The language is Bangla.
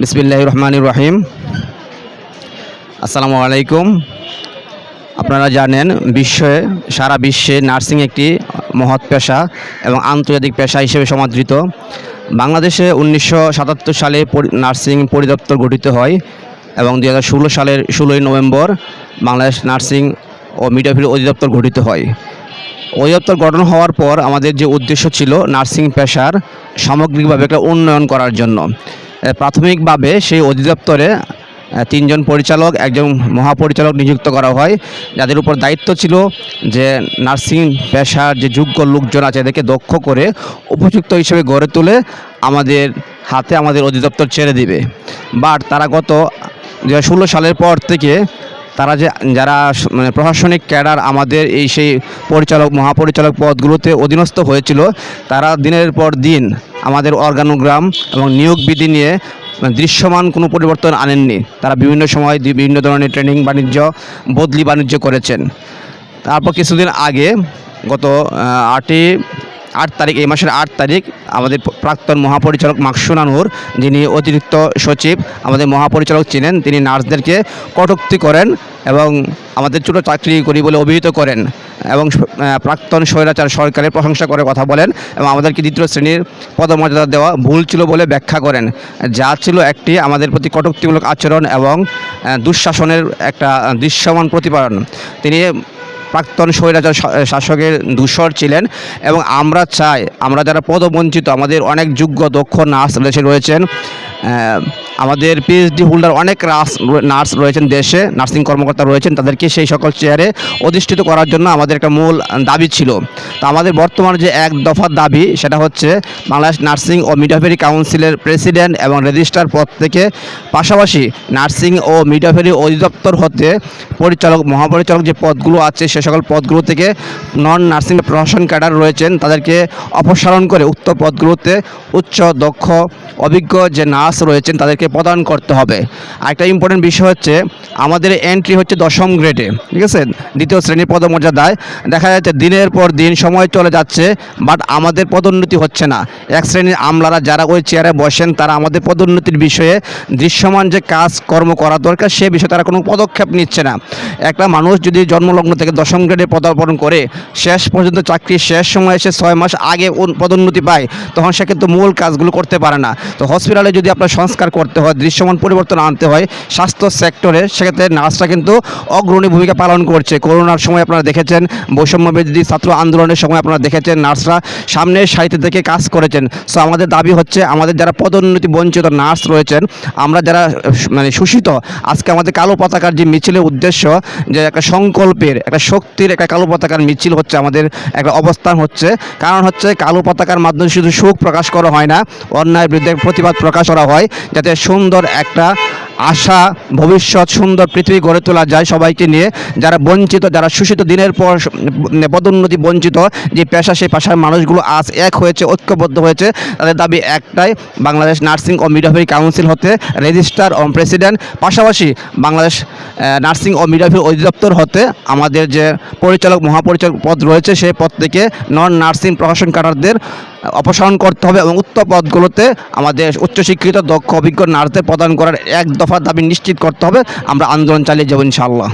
বিসমিল্লাহ রহমান রহিম আসসালামু আলাইকুম আপনারা জানেন বিশ্বে, সারা বিশ্বে নার্সিং একটি মহৎ পেশা এবং আন্তর্জাতিক পেশা হিসেবে সমাদৃত। বাংলাদেশে উনিশশো সাতাত্তর সালে নার্সিং পরিদপ্তর গঠিত হয় এবং দু হাজার ষোলো সালের ষোলোই নভেম্বর বাংলাদেশ নার্সিং ও মিডওয়াইফারি অধিদপ্তর গঠিত হয়। অধিদপ্তর গঠন হওয়ার পর আমাদের যে উদ্দেশ্য ছিল নার্সিং পেশার সামগ্রিকভাবে একটা উন্নয়ন করার জন্য। প্রাথমিকভাবে সেই অধিদপ্তরে তিনজন পরিচালক, একজন মহাপরিচালক নিযুক্ত করা হয়। যাদের উপর দায়িত্ব ছিল যে নার্সিং পেশার যে যোগ্য লোকজন আছে, এদেরকে দক্ষ করে উপযুক্ত হিসেবে গড়ে তুলে আমাদের হাতে আমাদের অধিদপ্তর ছেড়ে দিবে। বাট তারা গত দু সালের পর থেকে তারা যে, যারা মানে প্রশাসনিক ক্যাডার আমাদের এই সেই পরিচালক, মহাপরিচালক পদগুলোতে অধীনস্থ হয়েছিল, তারা দিনের পর দিন আমাদের অর্গানোগ্রাম এবং নিয়োগ বিধি নিয়ে মানে দৃশ্যমান কোনো পরিবর্তন আনেননি। তারা বিভিন্ন সময় বিভিন্ন ধরনের ট্রেনিং বাণিজ্য, বদলি বাণিজ্য করেছেন। তারপর কিছুদিন আগে গত আটই, আট তারিখ, এই মাসের আট তারিখ আমাদের প্রাক্তন মহাপরিচালক মাকসুনা নূর যিনি অতিরিক্ত সচিব, আমাদের মহাপরিচালক ছিলেন, তিনি নার্সদেরকে কটুক্তি করেন। এবং আমাদের ছোটো চাকরি করি বলে অভিহিত করেন এবং প্রাক্তন স্বৈরাচার সরকারের প্রশংসা করে কথা বলেন এবং আমাদেরকে দ্বিতীয় শ্রেণির পদমর্যাদা দেওয়া ভুল ছিল বলে ব্যাখ্যা করেন। যা ছিল একটি আমাদের প্রতি কটুক্তিমূলক আচরণ এবং দুঃশাসনের একটা দৃশ্যমান প্রতিপালন তিনি প্রাক্তন স্বৈরাচার শাসকের দূষর ছিলেন এবং আমরা চাই, আমরা যারা পদবঞ্চিত, আমাদের অনেক যোগ্য, দক্ষ নার্স দেশে রয়েছেন আমাদের পিএইচডি হোল্ডার অনেক রাস নার্স রয়েছেন দেশে, নার্সিং কর্মকর্তা রয়েছেন, তাদেরকে সেই সকল চেয়ারে অধিষ্ঠিত করার জন্য আমাদের একটা মূল দাবি ছিল। তো আমাদের বর্তমান যে এক দফার দাবি, সেটা হচ্ছে বাংলাদেশ নার্সিং ও মিডওয়াইফারি কাউন্সিলের প্রেসিডেন্ট এবং রেজিস্ট্রার পদ থেকে পাশাপাশি নার্সিং ও মিডওয়াইফারি অধিদপ্তর হতে পরিচালক, মহাপরিচালক যে পদগুলো আছে, সে সকল পদগুলো থেকে নন নার্সিং প্রশাসন ক্যাডার রয়েছেন। তাদেরকে অপসারণ করে উক্ত পদগুলোতে উচ্চ, দক্ষ, অভিজ্ঞ যে নার্স রয়েছেন, তাদেরকে প্রদান করতে হবে। আরেকটা ইম্পর্টেন্ট বিষয় হচ্ছে, আমাদের এন্ট্রি হচ্ছে দশম গ্রেডে ঠিক আছে? দ্বিতীয় শ্রেণির পদমর্যাদায়। দেখা যাচ্ছে দিনের পর দিন সময় চলে যাচ্ছে বাট আমাদের পদোন্নতি হচ্ছে না। এক শ্রেণির আমলারা যারা ওই চেয়ারে বসেন, তারা আমাদের পদোন্নতির বিষয়ে দৃশ্যমান যে কাজ কর্ম করা দরকার, সে বিষয়ে তারা কোনো পদক্ষেপ নিচ্ছে না। একটা মানুষ যদি জন্মলগ্ন থেকে দশম গ্রেডে পদার্পণ করে, শেষ পর্যন্ত চাকরি শেষ সময় এসে ছয় মাস আগে পদোন্নতি পায়, তখন সে কিন্তু মূল কাজগুলো করতে পারে না। তো হসপিটালে যদি আপনার সংস্কার করতে হয়, দৃশ্যমান পরিবর্তন আনতে হয়, স্বাস্থ্য সেক্টরে সেক্ষেত্রে নার্সরা কিন্তু অগ্রণী ভূমিকা পালন করছে। করোনার সময় আপনারা দেখেছেন, বৈষম্য বিরোধী ছাত্র আন্দোলনের সময় আপনারা দেখেছেন, নার্সরা সামনের সাহিত্য থেকে কাজ করেছেন। সো আমাদের দাবি হচ্ছে, আমাদের যারা পদোন্নতি বঞ্চিত নার্স রয়েছেন, আমরা যারা মানে শোষিত, আজকে আমাদের কালো পতাকার যে মিছিলের উদ্দেশ্য যে একটা সংকল্পের, একটা শক্তির, একটা কালো পতাকার মিছিল হচ্ছে আমাদের একটা অবস্থান হচ্ছে। কারণ হচ্ছে কালো পতাকার মাধ্যমে শুধু সুখ প্রকাশ করা হয় না, অন্যায়ের বিরুদ্ধে প্রতিবাদ প্রকাশ করা হয়, যাতে সুন্দর একটা আশা, ভবিষ্যৎ, সুন্দর পৃথিবী গড়ে তোলা যায় সবাইকে নিয়ে। যারা বঞ্চিত, যারা শোষিত, দিনের পর স- পদোন্নতি বঞ্চিত, যে পেশা, সেই পেশার মানুষগুলো আজ এক হয়েছে, ঐক্যবদ্ধ হয়েছে, তাদের দাবি একটাই, বাংলাদেশ নার্সিং ও মিডওয়াইফারি কাউন্সিল হতে রেজিস্ট্রার ও প্রেসিডেন্ট। পাশাপাশি বাংলাদেশ নার্সিং ও মিডওয়াইফারি অধিদপ্তর হতে আমাদের যে পরিচালক, মহাপরিচালক পদ রয়েছে, সেই পদ থেকে নন নার্সিং প্রশাসন কাটারদের অপসারণ করতে হবে এবং উক্ত পদগুলোতে আমাদের উচ্চশিক্ষিত, দক্ষ, অভিজ্ঞ নার্সদের প্রদান করার এক দফা দাবি নিশ্চিত করতে হবে। আমরা আন্দোলন চালিয়ে যাব ইনশাআল্লাহ।